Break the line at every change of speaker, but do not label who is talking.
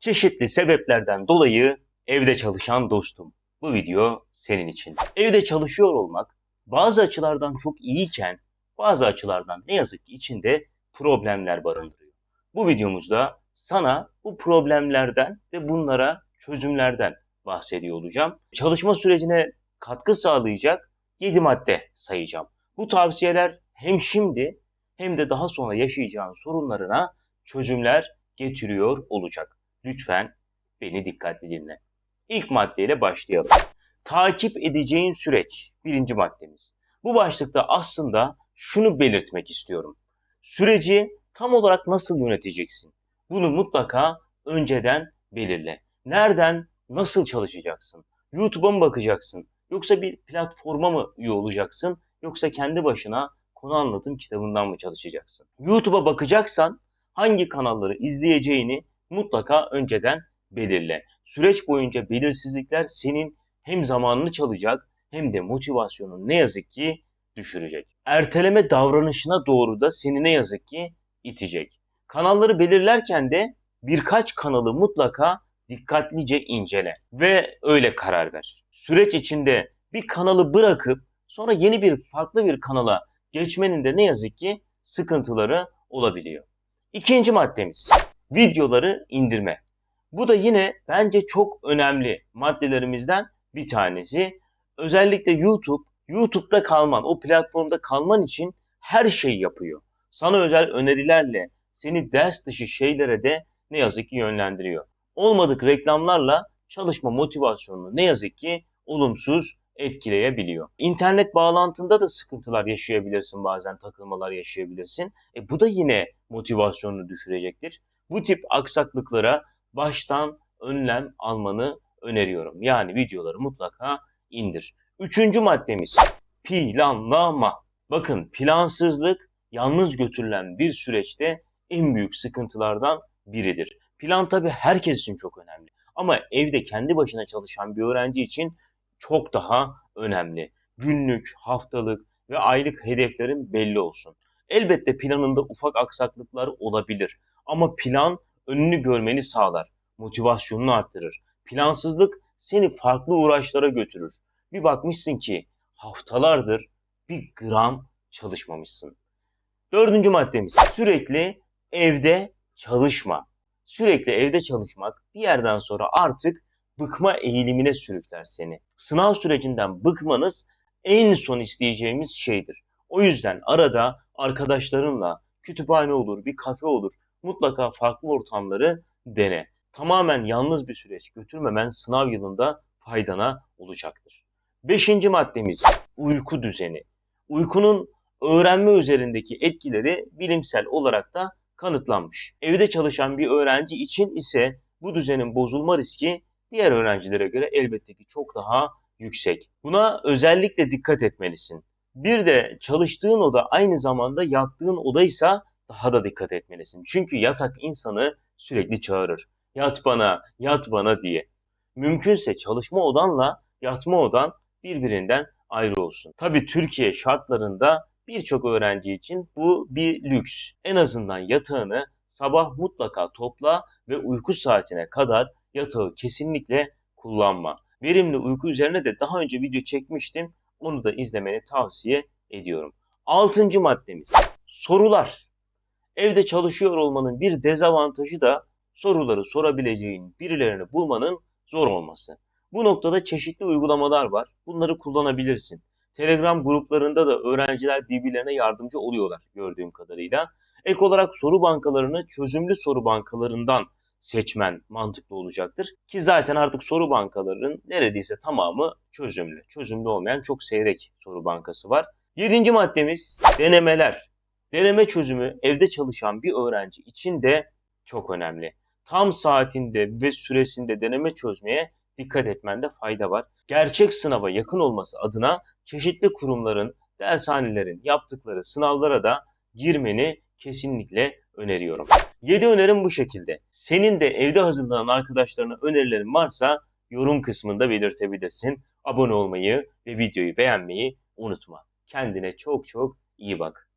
Çeşitli sebeplerden dolayı evde çalışan dostum. Bu video senin için. Evde çalışıyor olmak bazı açılardan çok iyiyken bazı açılardan ne yazık ki içinde problemler barındırıyor. Bu videomuzda sana bu problemlerden ve bunlara çözümlerden bahsediyor olacağım. Çalışma sürecine katkı sağlayacak 7 madde sayacağım. Bu tavsiyeler hem şimdi hem de daha sonra yaşayacağın sorunlarına çözümler getiriyor olacak. Lütfen beni dikkatli dinle. İlk maddeyle başlayalım. Takip edeceğin süreç birinci maddemiz. Bu başlıkta aslında şunu belirtmek istiyorum. Süreci tam olarak nasıl yöneteceksin? Bunu mutlaka önceden belirle. Nereden, nasıl çalışacaksın? YouTube'a mı bakacaksın? Yoksa bir platforma mı üye olacaksın? Yoksa kendi başına konu anlatım kitabından mı çalışacaksın? YouTube'a bakacaksan hangi kanalları izleyeceğini mutlaka önceden belirle. Süreç boyunca belirsizlikler senin hem zamanını çalacak hem de motivasyonunu ne yazık ki düşürecek. Erteleme davranışına doğru da seni ne yazık ki itecek. Kanalları belirlerken de birkaç kanalı mutlaka dikkatlice incele ve öyle karar ver. Süreç içinde bir kanalı bırakıp sonra yeni bir farklı bir kanala geçmenin de ne yazık ki sıkıntıları olabiliyor. İkinci maddemiz videoları indirme. Bu da yine bence çok önemli maddelerimizden bir tanesi. Özellikle YouTube, YouTube'da kalman, o platformda kalman için her şeyi yapıyor. Sana özel önerilerle seni ders dışı şeylere de ne yazık ki yönlendiriyor. Olmadık reklamlarla çalışma motivasyonunu ne yazık ki olumsuz etkileyebiliyor. İnternet bağlantında da sıkıntılar yaşayabilirsin bazen takılmalar yaşayabilirsin. E bu da yine motivasyonunu düşürecektir. Bu tip aksaklıklara baştan önlem almanı öneriyorum. Yani videoları mutlaka indir. Üçüncü maddemiz planlama. Bakın plansızlık yalnız götürülen bir süreçte en büyük sıkıntılardan biridir. Plan tabii herkes için çok önemli. Ama evde kendi başına çalışan bir öğrenci için çok daha önemli. Günlük, haftalık ve aylık hedeflerin belli olsun. Elbette planında ufak aksaklıklar olabilir. Ama plan önünü görmeni sağlar. Motivasyonunu arttırır. Plansızlık seni farklı uğraşlara götürür. Bir bakmışsın ki haftalardır bir gram çalışmamışsın. Dördüncü maddemiz sürekli evde çalışma. Sürekli evde çalışmak bir yerden sonra artık bıkma eğilimine sürükler seni. Sınav sürecinden bıkmanız en son isteyeceğimiz şeydir. O yüzden arada arkadaşlarınla kütüphane olur, bir kafe olur. Mutlaka farklı ortamları dene. Tamamen yalnız bir süreç götürmemen sınav yılında faydana olacaktır. Beşinci maddemiz uyku düzeni. Uykunun öğrenme üzerindeki etkileri bilimsel olarak da kanıtlanmış. Evde çalışan bir öğrenci için ise bu düzenin bozulma riski diğer öğrencilere göre elbette ki çok daha yüksek. Buna özellikle dikkat etmelisin. Bir de çalıştığın oda aynı zamanda yattığın odaysa daha da dikkat etmelisin. Çünkü yatak insanı sürekli çağırır. Yat bana, yat bana diye. Mümkünse çalışma odanla yatma odan birbirinden ayrı olsun. Tabii Türkiye şartlarında birçok öğrenci için bu bir lüks. En azından yatağını sabah mutlaka topla ve uyku saatine kadar yatağı kesinlikle kullanma. Verimli uyku üzerine de daha önce video çekmiştim. Onu da izlemeni tavsiye ediyorum. Altıncı maddemiz sorular. Evde çalışıyor olmanın bir dezavantajı da soruları sorabileceğin birilerini bulmanın zor olması. Bu noktada çeşitli uygulamalar var. Bunları kullanabilirsin. Telegram gruplarında da öğrenciler birbirlerine yardımcı oluyorlar gördüğüm kadarıyla. Ek olarak soru bankalarını çözümlü soru bankalarından seçmen mantıklı olacaktır. Ki zaten artık soru bankalarının neredeyse tamamı çözümlü. Çözümlü olmayan çok seyrek soru bankası var. Yedinci maddemiz denemeler. Deneme çözümü evde çalışan bir öğrenci için de çok önemli. Tam saatinde ve süresinde deneme çözmeye dikkat etmende fayda var. Gerçek sınava yakın olması adına çeşitli kurumların, dershanelerin yaptıkları sınavlara da girmeni kesinlikle öneriyorum. 7 önerim bu şekilde. Senin de evde hazırlanan arkadaşlarına önerilerin varsa yorum kısmında belirtebilirsin. Abone olmayı ve videoyu beğenmeyi unutma. Kendine çok çok iyi bak.